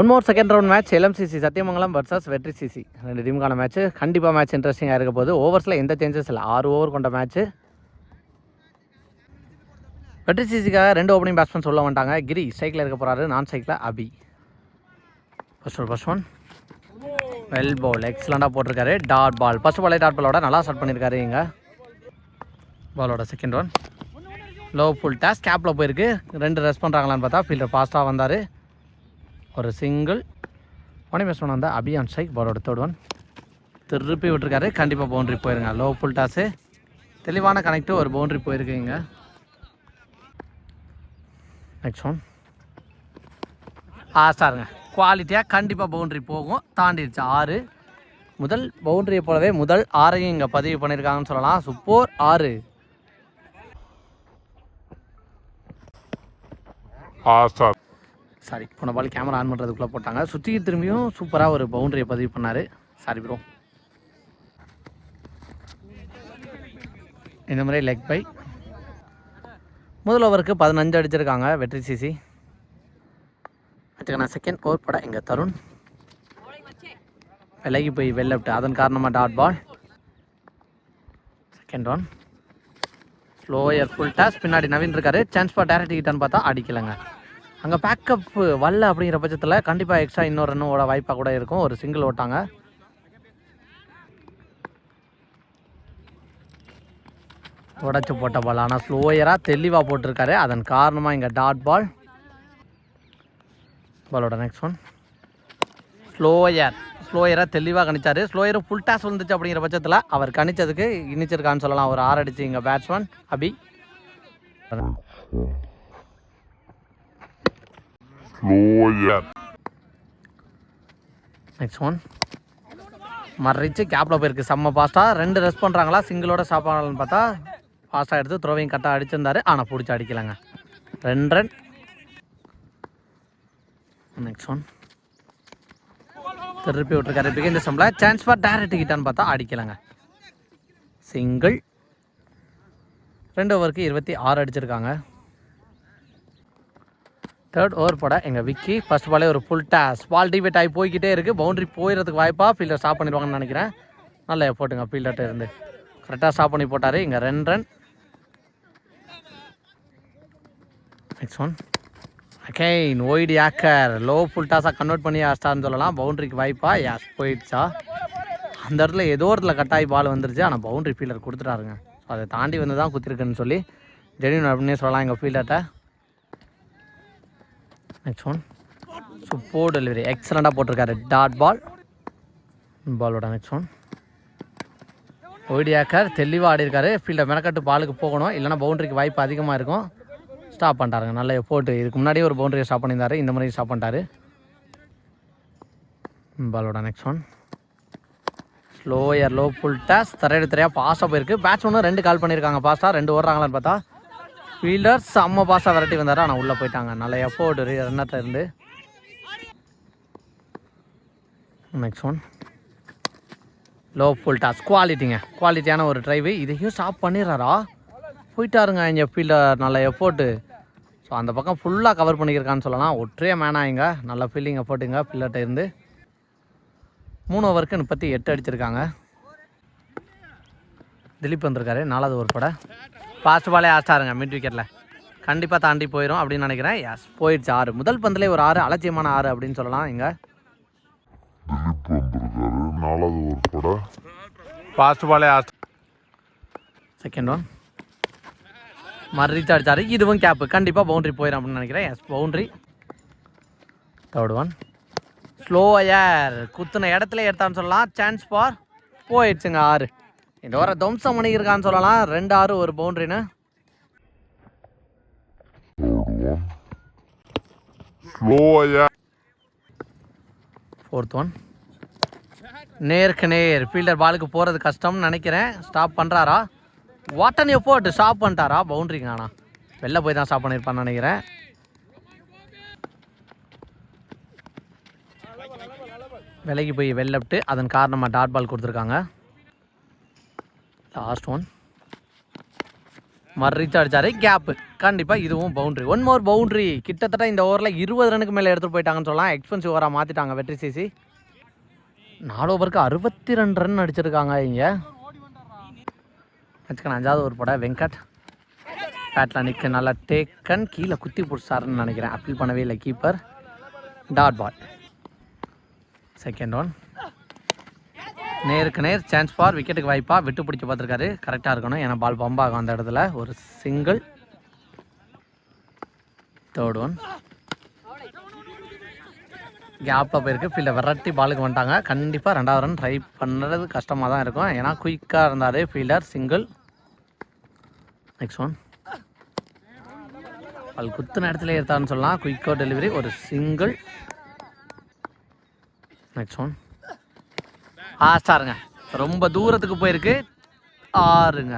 One more second round match LMCC Sathyamangalam versus Vetri CC ரெண்டு டீமுக்கான match கண்டிப்பாக match இன்ட்ரெஸ்டிங்காக இருக்க போது ஓவர்ஸில் எந்த சேஞ்சஸ் இல்லை. ஆறு ஓவர் கொண்ட மேட்ச்சு வெற்றி சிசிக்காக ரெண்டு ஓப்பனிங் பேட்ஸ்மேன் சொல்ல வந்துட்டாங்க கிரி ஸ்ட்ரைக்கில் இருக்க போகிறாரு நான் ஸ்ட்ரைக்கில் Abhi. First one first one well ball எக்ஸலண்ட்டாக போட்டிருக்காரு. டாட் பால் ஃபர்ஸ்ட் பாலே டாட் பாலோட நல்லா ஸ்டார்ட் பண்ணியிருக்காரு இங்கே. பாலோட second one low full toss கேப்பில் போயிருக்கு. ரெண்டு ரெஸ்ட் பண்ணுறாங்களான்னு பார்த்தா ஃபீல்டர் ஃபாஸ்ட்டாக வந்தார். ஒரு சிங்கிள் ஒனி பேட்ஸ்மேன் வந்தால் அபியான் ஸ்ட்ரைக் பாலோட தேர்ட் திருப்பி விட்டுருக்காரு. கண்டிப்பாக பவுண்ட்ரி போயிருங்க. லோ ஃபுல் டாஸு தெளிவான கனெக்டு ஒரு பவுண்ட்ரி போயிருக்குங்க. நெக்ஸ்ட் ஒன் ஆ சாருங்க குவாலிட்டியாக கண்டிப்பாக பவுண்ட்ரி போகும். தாண்டிடுச்சு. ஆறு. முதல் பவுண்ட்ரியை போலவே முதல் ஆறையும் இங்கே பதிவு பண்ணியிருக்காங்கன்னு சொல்லலாம். சூப்பர் ஆறு. ஆஸ்டார் சாரி போன பால் கேமரா ஆன் பண்ணுறதுக்குள்ளே போட்டாங்க. சுற்றி திரும்பியும் சூப்பராக ஒரு பவுண்டரியை பதிவு பண்ணார். சாரி ப்ரோ இந்த மாதிரி லெக் பை முதல் ஓவருக்கு பதினஞ்சு அடிச்சிருக்காங்க வெற்றி சிசி அதுக்கான செகண்ட் ஓவர் பட எங்கள் தருண். விலகி போய் வெளில விட்டு அதன் காரணமாக dot ball second one slower full toss பின்னாடி நவீன் இருக்காரு. சான்ஸ் ஃபார் டேரக்ட் கிட்டான்னு பார்த்தா அடிக்கலைங்க. அங்கே பேக்கப் வரல அப்படிங்கிற பட்சத்தில் கண்டிப்பாக எக்ஸ்ட்ரா இன்னொரு ரன் ஓட வாய்ப்பாக கூட இருக்கும். ஒரு சிங்கிள் ஓட்டாங்க. உடச்சி போட்ட பால் ஆனால் ஸ்லோயராக தெளிவாக போட்டிருக்காரு. அதன் காரணமாக இங்கே டாட் பால் பாலோட நெக்ஸ்ட் ஒன் ஸ்லோயர் ஸ்லோயராக தெளிவாக கணிச்சார். ஸ்லோயர் ஃபுல் டாஸ் விழுந்துச்சு அப்படிங்கிற பட்சத்தில் அவர் கணிச்சதுக்கு இனிச்சிருக்கான்னு சொல்லலாம். ஒரு ஆறு அடிச்சு இங்கே batsman Abhi. Slower next one மறைச்சு கேப்பில் போயிருக்கு. செம்ம ஃபாஸ்ட்டாக ரெண்டு ரெஸ்ட் பண்ணுறாங்களா சிங்கிளோட ஸ்டாப் பார்த்தா ஃபாஸ்ட்டாக எடுத்து த்ரோவிங் கரெக்டாக அடிச்சிருந்தாரு. ஆனால் பிடிச்சி அடிக்கலாங்க. ரெண்டு ரன் நெக்ஸ்ட் ஒன் திருப்பி விட்டுருக்காரு. பிகின் சம்பளம் சான்ஸ் ஃபார் டேரக்ட் கிட்டான்னு பார்த்தா அடிக்கலைங்க. சிங்கிள் ரெண்டு ஓவருக்கு இருபத்தி ஆறு அடிச்சிருக்காங்க. தேர்ட் ஓவர் போட எங்கள் விக்கி. ஃபர்ஸ்ட் பாலே ஒரு ஃபுல் டாஸ் பால் டிபேட் ஆகி போய்கிட்டே இருக்குது பவுண்டரி போயிடுறதுக்கு வாய்ப்பாக ஃபீல்டர் ஸ்டாப் பண்ணிடுவாங்கன்னு நினைக்கிறேன். நல்லா போட்டுங்க ஃபீல்டர்கிட்ட இருந்து. கரெக்டாக ஸ்டாப் பண்ணி போட்டார். இங்கே ரெண்டு ரன் நெக்ஸ்ட் ஒன் அகைன் ஒய்டி ஏக்கர் லோ ஃபுல் டாஸாக கன்வெர்ட் பண்ணி ஆஸ்டான்னு சொல்லலாம். பவுண்டரிக்கு வாய்ப்பா. யாஸ் போயிடுச்சா. அந்த இடத்துல ஏதோ இடத்துல கட்டாயி பால் வந்துருச்சு. ஆனால் பவுண்டரி ஃபீல்டர் கொடுத்துட்டாருங்க. ஸோ அதை தாண்டி வந்து தான் குத்திருக்குன்னு சொல்லி ஜெனியூன் அப்படின்னே சொல்லலாம் எங்கள் ஃபீல்டர்கிட்ட நெக்ஸ்ட் ஒன் சூப்பர் டெலிவரி எக்ஸலண்ட்டாக போட்டிருக்காரு. டாட் பால் பாலோட நெக்ஸ்ட் ஒன் ஓடியாக்கர் தெளிவாக ஆடி இருக்காரு. ஃபீல்டை மெனக்கட்டு பாலுக்கு போகணும். இல்லைனா பவுண்டரிக்கு வாய்ப்பு அதிகமாக இருக்கும். ஸ்டாப் பண்ணிட்டாருங்க. நல்ல போட்டு இதுக்கு முன்னாடியே ஒரு பவுண்டரியை ஸ்டாப் பண்ணியிருந்தாரு. இந்த மாதிரி ஸ்டாப் பண்ணிட்டாரு. பாலோட next one slower low full toss தரையடி தரையாக பாஸாக போயிருக்கு. பேட்ச் ஒன்று ரெண்டு கால் பண்ணியிருக்காங்க. பாஸாக ரெண்டு ஓடுறாங்களான்னு பார்த்தா ஃபீல்டர் செம்ம பாசா விரட்டி வந்தார். ஆனால் உள்ளே போயிட்டாங்க. நல்ல எஃபோர்ட் ரன்னத்தை இருந்து. Next one low full toss குவாலிட்டிங்க குவாலிட்டியான ஒரு ட்ரைவு இதையும் ஸ்டாப் பண்ணிடுறாரா? போயிட்டாருங்க இங்கே ஃபீல்டர் நல்ல எஃபோர்ட்டு ஸோ அந்த பக்கம் ஃபுல்லாக கவர் பண்ணியிருக்கான்னு சொல்லலாம். ஒற்றே மேனாயிங்க நல்ல ஃபீல்டிங் எஃபோர்ட்டுங்க ஃபீல்டர்கிட்ட இருந்து. மூணு ஓவருக்கு முப்பத்தி எட்டு அடிச்சிருக்காங்க. திலீப் வந்திருக்காரு. நாலாவது ஒரு படை. ஃபாஸ்ட் பாலே ஆஸ்டாருங்க மிட் விக்கெட்டில் கண்டிப்பாக தாண்டி போயிடும் அப்படின்னு நினைக்கிறேன். எஸ் போயிடுச்சு ஆறு. முதல் பந்திலே ஒரு ஆறு அலட்சியமான ஆறு அப்படின்னு சொல்லலாம் இங்கே. திலீப் வந்திருக்காரு. நாலாவது ஒரு போட ஃபாஸ்ட் பாலே ஆஸ்ட் செகண்ட் ஒன் மறுத்து அடிச்சாரு. இதுவும் கேப்பு கண்டிப்பாக பவுண்டரி போயிடும் அப்படின்னு நினைக்கிறேன். Yes boundary third one slower குத்துன இடத்துல எடுத்தான்னு சொல்லலாம். சான்ஸ் ஃபார் போயிடுச்சுங்க ஆறு. இந்த வர தம்சம் பண்ணியிருக்கான்னு சொல்லலாம். ரெண்டு ஆறு ஒரு பவுண்டரின்னு. ஃபோர்த் ஒன் நேருக்கு நேர். ஃபீல்டர் பாலுக்கு போகிறது கஷ்டம்னு நினைக்கிறேன். Stop பண்ணுறாரா வாட்டன் எப்போட்டு stop பண்ணிட்டாரா? பவுண்டரிங்க ஆனால் வெளில போய் தான் ஸ்டாப் பண்ணியிருப்பான்னு நினைக்கிறேன். விலைக்கு போய் வெள்ளப்ட்டு அதன் காரணமாக டாட் பால் கொடுத்துருக்காங்க. லாஸ்ட் ஒன் மறு ரீச் அடிச்சாரு. கேப்பு கண்டிப்பாக இதுவும் பவுண்ட்ரி ஒன் மோர் பவுண்ட்ரி கிட்டத்தட்ட இந்த ஓவரில் இருபது ரனுக்கு மேலே எடுத்துகிட்டு போயிட்டாங்கன்னு சொல்லலாம். எக்ஸ்பென்சிவ் ஓவராக மாற்றிட்டாங்க வெற்றி சிசி. நாலு ஓவருக்கு அறுபத்தி ரெண்டு ரன் அடிச்சிருக்காங்க இங்கே. வச்சுக்கணும் அஞ்சாவது ஒரு படம் வெங்கட். பேட்டில் நிற்க நல்லா டேக்கன் கீழே குத்தி பிடிச்சாருன்னு நினைக்கிறேன். அப்பீல் பண்ணவே இல்லை keeper dot ball second one நேருக்கு நேர் சான்ஸ் ஃபார் விக்கெட்டுக்கு வாய்ப்பாக விட்டு பிடிச்சி பார்த்துருக்காரு. கரெக்டாக இருக்கணும். ஏன்னா பால் பம்பாகும் அந்த இடத்துல. ஒரு சிங்கிள் தேர்ட் ஒன் கேப்பாக போயிருக்கு ஃபீல்டை விரட்டி பாலுக்கு வந்துட்டாங்க. கண்டிப்பாக ரெண்டாவது ரன் ட்ரை பண்ணுறது கஷ்டமாக தான் இருக்கும். ஏன்னா குயிக்காக இருந்தார் fielder single next one ball குத்துன இடத்துல எடுத்தான்னு சொல்லலாம். குயிக்கோ டெலிவரி ஒரு சிங்கிள் நெக்ஸ்ட் ஒன் ஆ ரொம்ப தூரத்துக்கு போயிருக்கு. ஆறுங்க.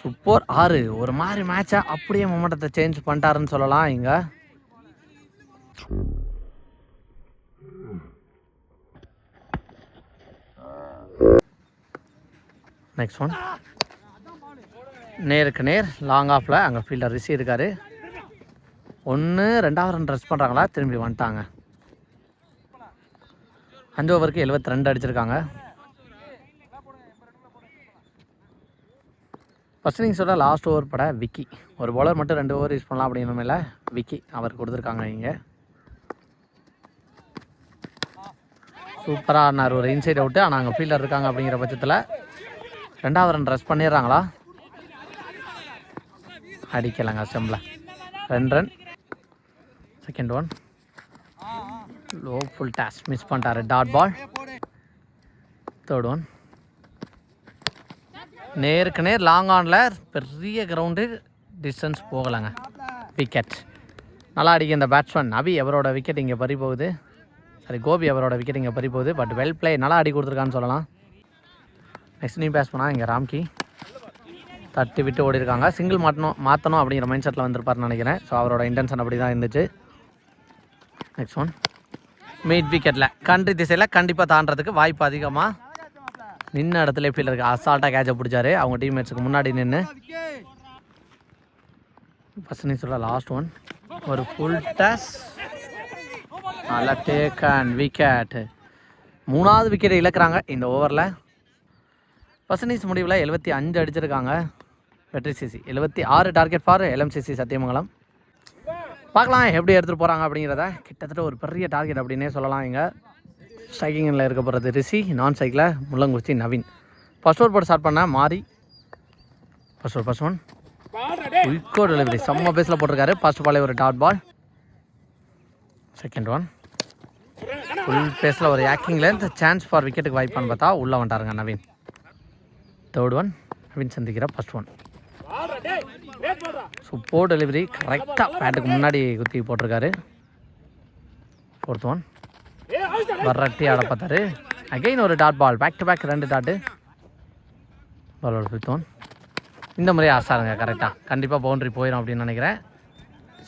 சூப்பர். ஆறு. ஒரு மாதிரி மேட்சை அப்படியே மொமெண்டத்தை சேஞ்ச் பண்ணிட்டாருன்னு சொல்லலாம் இங்கே. நெக்ஸ்ட் ஒன் நேருக்கு நேர் லாங் ஆஃபில் அங்கே ஃபீல்டர் ரிசி இருக்காரு. ஒன்று ரெண்டாவது ரன் ட்ரெஸ் பண்ணுறாங்களா திரும்பி வந்துட்டாங்க. அஞ்சு ஓவருக்கு எழுபத்தி ரெண்டு அடிச்சிருக்காங்க ஃபஸ்ட் நீங்கள் லாஸ்ட் ஓவர் பட விக்கி. ஒரு பவுலர் மட்டும் ரெண்டு ஓவர் யூஸ் பண்ணலாம் அப்படிங்கிற விக்கி அவர் கொடுத்துருக்காங்க இங்கே. சூப்பராக ஆடினார். ஒரு இன்சைட் அவுட்டு ஆனால் அங்கே ஃபீல்டர் இருக்காங்க அப்படிங்கிற பட்சத்தில் ரெண்டாவது ரன் ரெஸ்ட் பண்ணிடுறாங்களா? அடிக்கலைங்க ஸ்டெம்பில் ரெண்டு run second one low full toss miss பண்ணிட்டாரு டாட் பால் தேர்ட் ஒன் நேருக்கு நேர் லாங் ஆனில் பெரிய கிரவுண்டு டிஸ்டன்ஸ் போகலைங்க. விக்கெட் நல்லா அடிக்க இந்த பேட்ஸ்மேன் அபி அவரோட விக்கெட் இங்கே பறி போகுது. சாரி கோபி அவரோட விக்கெட் இங்கே பறி போகுது. பட் வெல் பிளே நல்லா அடி கொடுத்துருக்கான்னு சொல்லலாம். நெக்ஸ்ட் நீ பேட்ஸ்மேனா இங்கே ராம்கி. தட்டி விட்டு ஓடி இருக்காங்க சிங்கிள் மாட்டணும் மாற்றணும் அப்படிங்கிற மைண்ட் செட்டில் வந்திருப்பாருன்னு நினைக்கிறேன். ஸோ அவரோட இன்டென்ஷன் அப்படி தான் இருந்துச்சு. நெக்ஸ்ட் ஒன் மீட் விக்கெட்டில் கண்ட்ரி திசையில் கண்டிப்பாக தாண்டதுக்கு வாய்ப்பு அதிகமாக நின்ன இடத்துல ஃபீல்டருக்கு அசால்ட்டாக கேட்சை பிடிச்சாரு. அவங்க டீம்மேட்ஸுக்கு முன்னாடி நின்று ஃபஸ்ட் நீ சொல்ல லாஸ்ட் ஒன் ஒரு ஃபுல் டஸ் நல்லா டேக் அண்ட் விக்கெட் மூணாவது விக்கெட் இழக்கிறாங்க இந்த ஓவரில் ஃபஸ்ட் முடிவில் எழுபத்தி அஞ்சு அடிச்சிருக்காங்க. வெற்றி சிசி எழுபத்தி ஆறு டார்கெட் ஃபார் எல்எம்சிசி சத்தியமங்கலம். பார்க்கலாம் எப்படி எடுத்துகிட்டு போகிறாங்க அப்படிங்கிறத. கிட்டத்தட்ட ஒரு பெரிய டார்கெட் அப்படின்னே சொல்லலாம் இங்கே. ஸ்ட்ரைக்கிங்கில் இருக்க போகிறது ரிஷி நான் சைக்கிளில் முள்ளங்குறிச்சி நவீன். ஃபர்ஸ்ட் ஓவர் போட்டு ஸ்டார்ட் பண்ண மாறி ஃபர்ஸ்ட் ஓவர் ஃபர்ஸ்ட் ஒன் குயிக்கோ டெலிவரி செம்ம பேஸில் போட்டிருக்காரு. ஃபர்ஸ்ட் பாலே ஒரு dot ball second one full பேஸில் ஒரு ஆக்கிங்கில் இந்த சான்ஸ் ஃபார் விக்கெட்டுக்கு வாய்ப்பான்னு பார்த்தா உள்ளே வந்துட்டாருங்க நவீன். தேர்ட் ஒன் நவீன் சந்திக்கிற ஃபர்ஸ்ட் ஒன் சூப்பர் டெலிவரி கரெக்டாக பேட்டுக்கு முன்னாடி குத்தி போட்டிருக்காரு. ஃபோர்த் ஒன் வரட்டி ஆட பார்த்தாரு. அகைன் ஒரு dot ball back to back ரெண்டு டாட்டு பாலோட ஃபிஃப்த் ஒன் இந்த முறை ஆசாருங்க கரெக்டாக கண்டிப்பாக பவுண்ட்ரி போயிடும் அப்படின்னு நினைக்கிறேன்.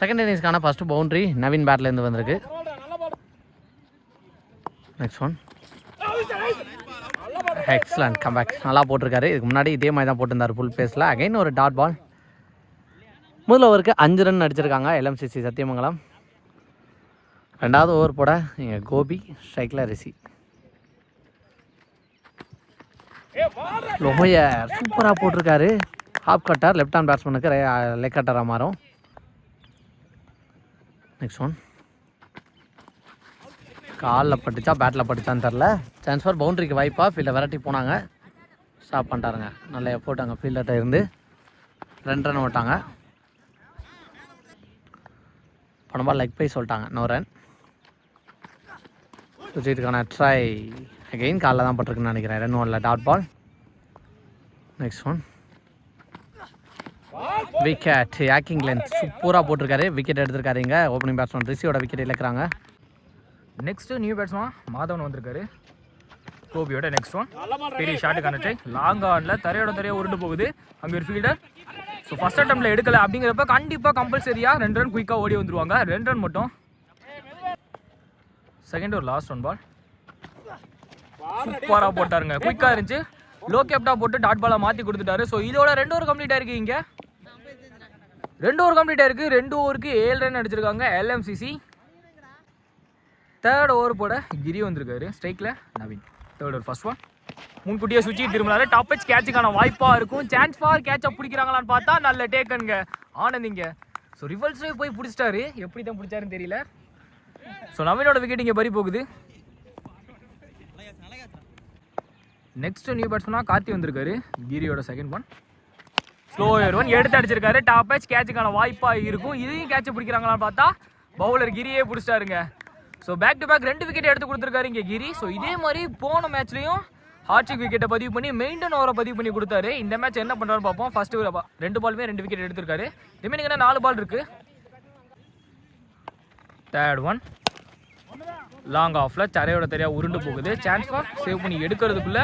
செகண்ட் இன்னிங்ஸ்க்கான ஃபஸ்ட்டு பவுண்ட்ரி நவீன் பேட்லேருந்து வந்திருக்கு. நெக்ஸ்ட் ஒன் எக்ஸலண்ட் கம்பேக் நல்லா போட்டிருக்காரு. இதுக்கு முன்னாடி இதே மாதிரி தான் போட்டிருந்தார் ஃபுல் பேஸில் அகைன் ஒரு டாட் பால் முதல் ஓவருக்கு அஞ்சு ரன் அடிச்சிருக்காங்க. எல்எம்சிசி சத்தியமங்கலம். ரெண்டாவது ஓவர் போட இங்கே கோபி ஸ்ட்ரைக்கில் ரிசி. லோயர் சூப்பராக போட்டிருக்காரு. ஹாப் கட்டார் லெஃப்ட் ஹேண்ட் பேட்ஸ்மேனுக்கு லெக் கட்டராக மாறும். நெக்ஸ்ட் ஒன் காலில் பட்டுச்சா பேட்டில் பட்டுச்சான்னு தெரில ட்ரான்ஸ்ஃபர் பவுண்ட்ரிக்கு பவுண்டரிக்கு வாய்ப்பாக ஃபீல்டை விரட்டி போனாங்க. ஸ்டாப் பண்ணிட்டாருங்க. நல்ல எஃபோர்ட் அங்கே ஃபீல்டர்கிட்ட இருந்து. ரெண்டு ரன் ஓட்டாங்க. விட்டாங்க பணமா லெக் பை சொல்லிட்டாங்க. நோ ரன் சுஜித்துக்கான ட்ரை அகெயின் காலில் தான் பட்டிருக்குன்னு நினைக்கிறேன். ரெண்டு ஒன்ல dot ball next one wicket ஆக்கிங் length சூப்பராக போட்டிருக்காரு. விக்கெட் எடுத்திருக்காரு இங்கே. ஓப்பனிங் பேட்ஸ்மேன் ரிஷியோட விக்கெட் இழக்கிறாங்க. நெக்ஸ்ட் நியூ பேட்ஸ்மேன் மாதவன் வந்திருக்காரு. கோபியோட நெக்ஸ்ட் ஒன் பெரிய ஷாட்டு கனெக்ட் லாங் ஆனில் தரையோட தரையா உருண்டு போகுது. அங்கே ஒரு ஃபீல்டர் ஸோ ஃபஸ்ட் அட்டம்ல எடுக்கல. அப்படிங்கிறப்ப கண்டிப்பாக கம்பல்சரியாக ரெண்டு ரன் குயிக்காக ஓடி வந்துருவாங்க. ரெண்டு ரன் மட்டும். செகண்ட் ஒரு லாஸ்ட் ஒன் பால் சூப்பராக போட்டாருங்க. குயிக்காக இருந்துச்சு. லோ கேப்டா போட்டு டாட் பாலா மாற்றி கொடுத்துட்டாரு. ஸோ இதோட ரெண்டு ஒரு கம்ப்ளீட் ஆயிருக்கு இங்கே. ரெண்டு ஓவர் கம்ப்ளீட் ஆயிருக்கு. ரெண்டு ஓவருக்கு ஏழு ரன் அடிச்சிருக்காங்க. எல்எம்சிசி தேர்ட் ஓவர் போட கிரி வந்திருக்காரு. ஸ்ட்ரைக்கில் Naveen. Third over first one முன்கூட்டியே சுச்சி திரும்பினாரு. டாப் பச் கேட்சுக்கான வாய்ப்பாக இருக்கும். சான்ஸ் ஃபார் கேட்ச பிடிக்கிறாங்களான்னு பார்த்தா நல்ல டேக்கனுங்க ஆனந்திங்க. ஸோ ரிவல்ஸே போய் பிடிச்சிட்டாரு. எப்படி தான் பிடிச்சாருன்னு தெரியல. ஸோ நவீனோட விக்கெட் இங்கே பறி போகுது. நெக்ஸ்ட் நியூ பேட்ஸ்மனாக கார்த்தி வந்திருக்காரு. கிரியோட செகண்ட் ஒன் ஸ்லோயர் ஒன் எடுத்து அடிச்சிருக்காரு. டாப் மேட்ச் கேட்சுக்கான வாய்ப்பாக இருக்கும். இதையும் கேட்ச் பிடிக்கிறாங்களான்னு பார்த்தா பவுலர் கிரியே பிடிச்சிட்டாருங்க. ஸோ பேக் டு பேக் ரெண்டு விக்கெட் எடுத்து கொடுத்துருக்காரு இங்கே கிரி. ஸோ இதே மாதிரி போன மேட்ச்லையும் ஹாட்ரிக் விக்கெட்டை பதிவு பண்ணி மெயின்டன் ஓவரை பதிவு பண்ணி கொடுத்தாரு. இந்த மேட்ச் என்ன பண்ணுறாரு பார்ப்போம். ஃபர்ஸ்ட் ரெண்டு பாலுமே ரெண்டு விக்கெட் எடுத்திருக்காரு. ரிமைனிங் என்ன? நாலு பால் இருக்கு. தேர்ட் ஒன் லாங் ஆஃப்ல தரையோட தரையாக உருண்டு போகுது. சான்ஸ் ஃபார் சேவ் பண்ணி எடுக்கிறதுக்குள்ள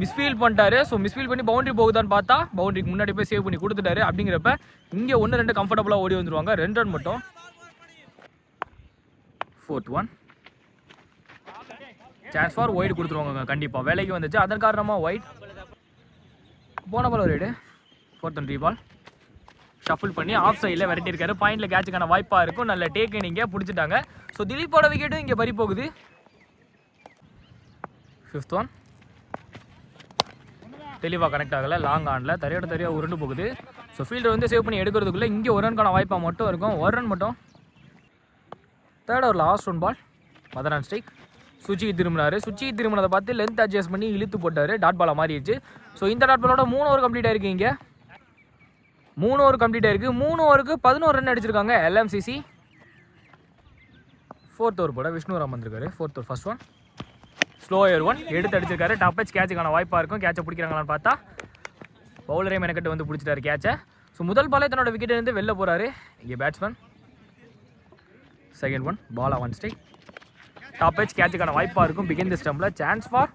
மிஸ்ஃபீல் பண்ணிட்டாரு. ஸோ மிஸ்ஃபீல் பண்ணி பவுண்டரி போகுதான்னு பார்த்தா பவுண்டரிக்கு முன்னாடி போய் சேவ் பண்ணி கொடுத்துட்டாரு. அப்படிங்கிறப்ப இங்கே ஒன்று ரெண்டு கம்ஃபர்டபுளாக ஓடி வந்துருவாங்க. ரெண்டு ரன் மட்டும். Fourth one chance for wide கொடுத்துருவாங்க கண்டிப்பாக வேலைக்கு வந்துச்சு. அதன் காரணமாக ஒயிட் போன பால் ஒரு ரைடு ஃபோர் அண்ட் பால் ஷஃபிள் பண்ணி ஆஃப் சைடில் விரட்டியிருக்காரு பாயிண்டில் கேட்சுக்கான வாய்ப்பாக இருக்கும். நல்ல டேக் நீங்கள் பிடிச்சிட்டாங்க. ஸோ திலீப்போட விக்கெட்டும் இங்கே பறி போகுது. ஃபிஃப்த் ஒன் தெளிவாக கனெக்ட் ஆகலை. லாங் ஆனில் தரையோட தரையாக உருண்டு போகுது. ஸோ ஃபீல்டர் வந்து சேவ் பண்ணி எடுக்கிறதுக்குள்ளே இங்கே ஒரு ரன்கான வாய்ப்பாக மட்டும் இருக்கும். ஒரு ரன் மட்டும். தேர்ட் ஒரு லாஸ்ட் ஒன் பால் மதரான் ஸ்டிக் சுச்சிக்கு திரும்பினாரு. சுச்சி திரும்பினதை பார்த்து லென்த் அட்ஜஸ்ட் பண்ணி இழுத்து போட்டார். டாட் பாலாக மாறிடுச்சு. ஸோ இந்த டாட் பாலோட மூணு ஓவர் கம்ப்ளீட் ஆயிருக்கு இங்கே. மூணு ஓவர் கம்ப்ளீட் ஆயிருக்கு. மூணு ஓவருக்கு பதினோரு ரன் அடிச்சிருக்காங்க. எல்எம்சிசி ஃபோர்த் ஓவர் போட விஷ்ணுராம் வந்திருக்காரு. Fourth over first one slower one எடுத்து அடிச்சிருக்காரு. டாப் டச் கேட்சுக்கான வாய்ப்பாக இருக்கும். கேட்சை பிடிக்கிறாங்களான்னு பார்த்தா பவுலரே மெனக்கட்டு வந்து பிடிச்சிட்டாரு கேட்சை ஸோ முதல் பாலே தன்னோட விக்கெட் வெளில போகிறாரு இங்கே batsman second one ball one strike top பச் கேட்சுக்கான வாய்ப்பாக இருக்கும். பிகின் தி ஸ்டம்பில் சான்ஸ் ஃபார்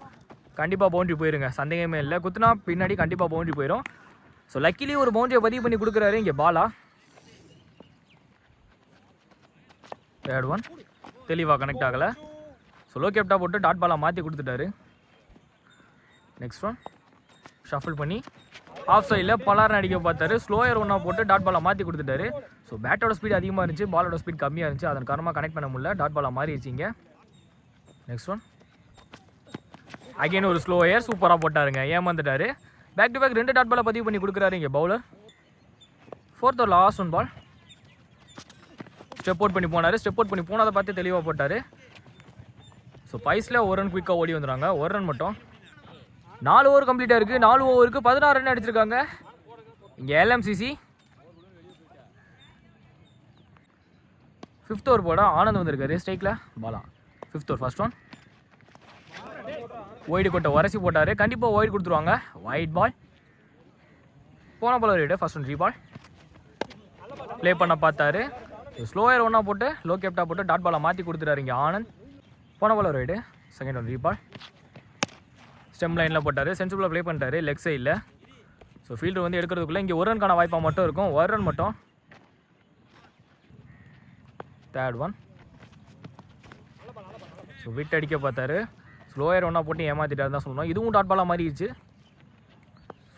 கண்டிப்பாக பவுண்டரி போயிருங்க. சந்தேகமே இல்லை. குத்துனா பின்னாடி கண்டிப்பாக பவுண்ட்ரி போயிடும் ஸோ லக்கிலி ஒரு பவுண்டரியை பதிவு பண்ணி கொடுக்குறாரு. இங்கே பாலா தேர்ட் ஒன் தெளிவாக கனெக்ட் ஆகலை. ஸோ லோ கேப்டா போட்டு டாட் பாலாக மாற்றி கொடுத்துட்டாரு. நெக்ஸ்ட் ஒன் ஷஃபிள் பண்ணி ஆஃப் சைடில் பலாரன் அடிக்க பார்த்தாரு. ஸ்லோயர் ஒன்றா போட்டு டாட் பாலாக மாற்றி கொடுத்துட்டாரு. ஸோ பேட்டோட ஸ்பீட் அதிகமாக இருந்துச்சு. பாலோட ஸ்பீட் கம்மியாக இருந்துச்சு. அதன் காரணமாக கனெக்ட் பண்ண முடியல. டாட் பாலாக மாறிடுச்சிங்க நெக்ஸ்ட் ஒன் அகைன் ஒரு ஸ்லோ ஏர் சூப்பராக போட்டாருங்க. ஏமாந்துட்டாரு. பேக் டு பேக் ரெண்டு டாட் பாலை பதிவு பண்ணி கொடுக்குறாரு இங்கே பவுலர் ஃபோர்த் ஒரு last one ball step out பண்ணி போனார். ஸ்டெப் அவுட் பண்ணி போனதை பார்த்து தெளிவாக போட்டார். ஸோ பைஸில் ஒரு ரன் குயிக்காக ஓடி வந்துடுறாங்க ஒரு ரன் மட்டும். நாலு ஓவர் கம்ப்ளீட்டாக இருக்குது நாலு ஓவருக்கு பதினாறு ரன் அடிச்சிருக்காங்க. இங்கே எல்எம்சிசி ஃபிஃப்த் ஓவர் போட ஆனந்த் வந்திருக்காரு ஸ்ட்ரைக்கில் பாலா ஃபிஃப்த் ஒரு ஃபர்ஸ்ட் ஒன் ஒயிடு கொட்டை உரசி போட்டார். கண்டிப்பாக ஒயிட் கொடுத்துருவாங்க. ஒயிட் பால் போன பால் ஒரு first one three ball play பண்ண பார்த்தாரு. ஸ்லோயர் ஒன்றா போட்டு லோ கேப்டா போட்டு டாட் பாலை மாற்றி கொடுத்துட்டாரு இங்கே ஆனந்த். போன பால் ஒரு ரைடு செகண்ட் ஒன் ரீபால் ஸ்டெம் லைனில் போட்டார். சென்சிபிளாக ப்ளே பண்ணிட்டாரு. லெக் சைடில் ஸோ ஃபீல்டர் வந்து எடுக்கிறதுக்குள்ளே இங்கே ஒரு ரன்கான வாய்ப்பாக மட்டும் இருக்கும். ஒரு ரன் மட்டும். தேர்ட் ஒன் ஸோ விட் அடிக்க பார்த்தாரு. ஸ்லோயர் ஒன்றா போட்டு ஏமாத்திட்டாரு தான் சொல்லணும். இதுவும் டாட் பாலாக மாறிடுச்சு.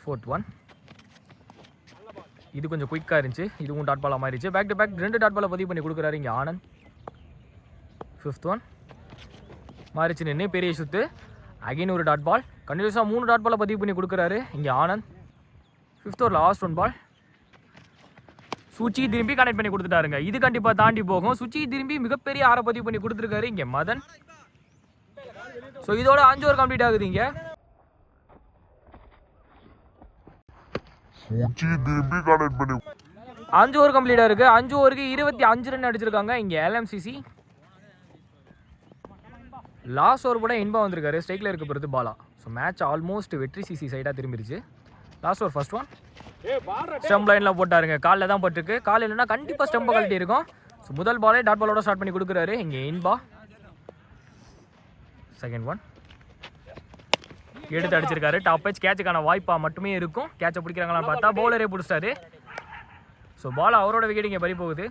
ஃபோர்த் ஒன் இது கொஞ்சம் குயிக்காக இருந்துச்சு. இதுவும் டாட் பாலாக மாறிடுச்சு. பேக் டு பேக் ரெண்டு டாட் பாலை பதிவு பண்ணி கொடுக்குறாரு இங்கே ஆனந்த். ஃபிஃப்த் ஒன் மாறிச்சு நின்று பெரிய சுத்து அகைன் ஒரு டாட் பால் கண்டினியூஸாக மூணு டாட் பாலை பதிவு பண்ணி கொடுக்குறாரு இங்கே ஆனந்த். ஃபிஃப்த் ஒரு லாஸ்ட் ஒன் பால் சுச்சி திரும்பி கனெக்ட் பண்ணி கொடுத்துட்டாருங்க. இது கண்டிப்பாக தாண்டி போகும். சுச்சி திரும்பி மிகப்பெரிய ஆற பதிவு பண்ணி கொடுத்துருக்காரு இங்கே மதன். ஸோ இதோட அஞ்சு ஓவர் கம்ப்ளீட் ஆகுது இங்கே. அஞ்சு ஓவர் கம்ப்ளீட்டாக இருக்குது அஞ்சு ஓவருக்கு இருபத்தி அஞ்சு ரன் அடிச்சிருக்காங்க இங்கே எல்எம்சிசி லாஸ்ட் ஓவர் கூட இன்பா வந்திருக்காரு. ஸ்ட்ரைக்கில் இருக்க பொறுத்து Bala. So match almost Vetri CC சைடாக திரும்பிருச்சு. Last over first one stump லைனில் போட்டாருங்க. காலில் தான் பட்டிருக்கு. கால் இல்லைன்னா கண்டிப்பாக ஸ்டம்பை கழட்டி இருக்கும். ஸோ முதல் பாலே டாட் பாலோட ஸ்டார்ட் பண்ணி கொடுக்குறாரு. இங்கே இன்பா செகண்ட் ஒன் எடுத்து அடிச்சிருக்காரு. டாப் பேச் கேட்சுக்கான வாய்ப்பாக மட்டுமே இருக்கும். கேட்சை பிடிக்கிறாங்களான்னு பார்த்தா பவுலரே பிடிச்சிட்டாரு ஸோ பால் அவரோட விக்கெட் இங்கே பறி போகுது.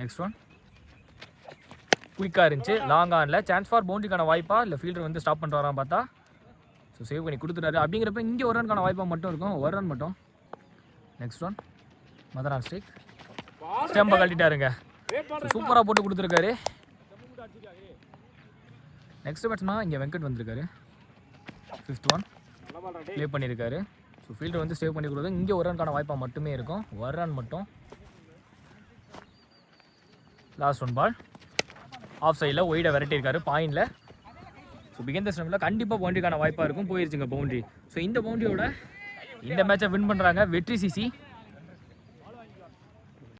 நெக்ஸ்ட் ஒன் குயிக்காக இருந்துச்சு. லாங் ஆனில் சான்ஸ் ஃபார் பவுண்டரிக்கான வாய்ப்பா? இல்லை ஃபீல்டர் வந்து ஸ்டாப் பண்ணுறாரான்னு பார்த்தா? ஸோ சேவ் பண்ணி கொடுத்துட்டாரு. அப்படிங்கிறப்ப இங்கே ஒரு ரன்கான வாய்ப்பாக மட்டும் இருக்கும். ஒரு ரன் மட்டும். நெக்ஸ்ட் ஒன் மதரான் ஸ்டேக் ஸ்டெம்பை கழட்டிட்டாருங்க. சூப்பராக போட்டு கொடுத்துருக்காரு. நெக்ஸ்ட் பேட்ஸ்னா இங்கே வெங்கட் வந்திருக்காரு. ஃபிஃப்த் ஒன் ப்ளே பண்ணியிருக்காரு ஸோ ஃபீல்டர் வந்து சேவ் பண்ணி கொடுக்குறது இங்கே ஒரு ரன்கான வாய்ப்பாக மட்டுமே இருக்கும். ஒரு ரன் மட்டும். லாஸ்ட் ஒன் பால் ஆஃப் சைடில் ஒயிடை விரட்டியிருக்காரு. பாயிண்டில் ஸோ பிகேந்தர் ஸ்டம்பில் கண்டிப்பாக பவுண்டரிக்கான வாய்ப்பாக இருக்கும். போயிருச்சுங்க பவுண்டரி ஸோ இந்த பவுண்டரியோட இந்த மேட்சை வின் பண்ணுறாங்க வெற்றி சிசி.